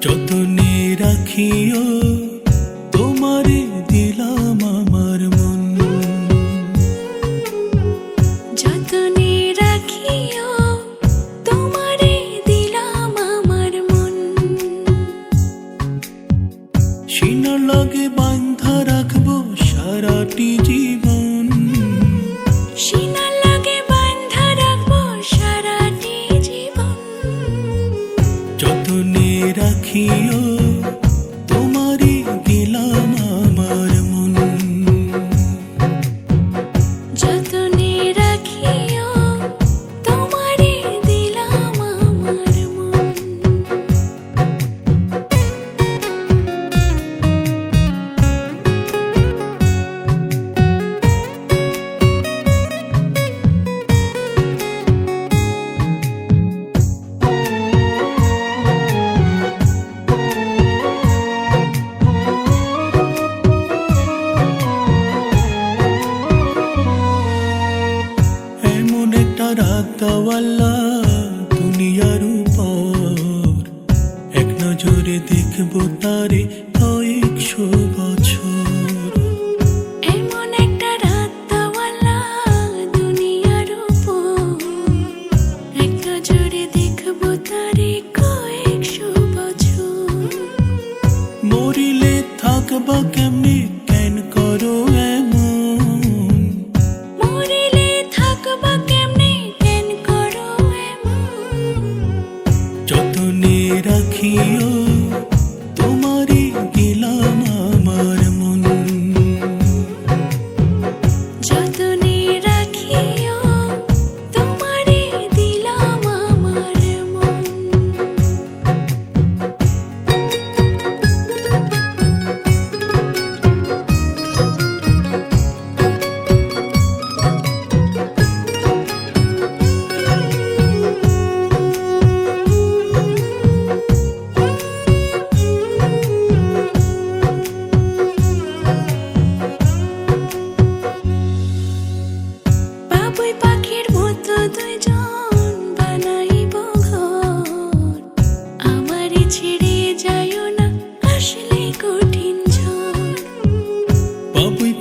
যতনে রাখিও তোমারে দিলাম আমার মন। যতনে রাখিও তোমারে দিলাম আমার মন। সিনা লাগে বান্ধা রাখব সারাটি জীবন key you রাতাওয়াল্লা দুনিয়ার উপর এক নজরে দেখব তারে কয়েকশো বছর। এমন একটা রাত তাওয়ালা দুনিয়ার উপর এক নজরে দেখব তারে কয়েকশো বছর। মরিলে থাকবা কেমনে?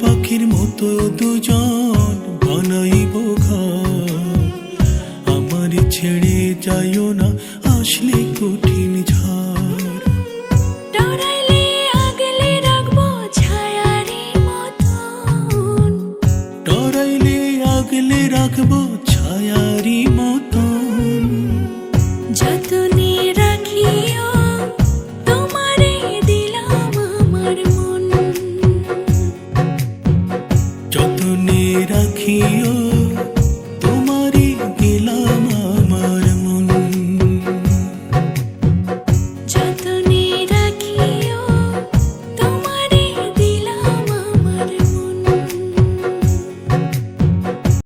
পাখির মতো দুজন বানাইব আমার ছেড়ে যাইও না আসলে কঠিন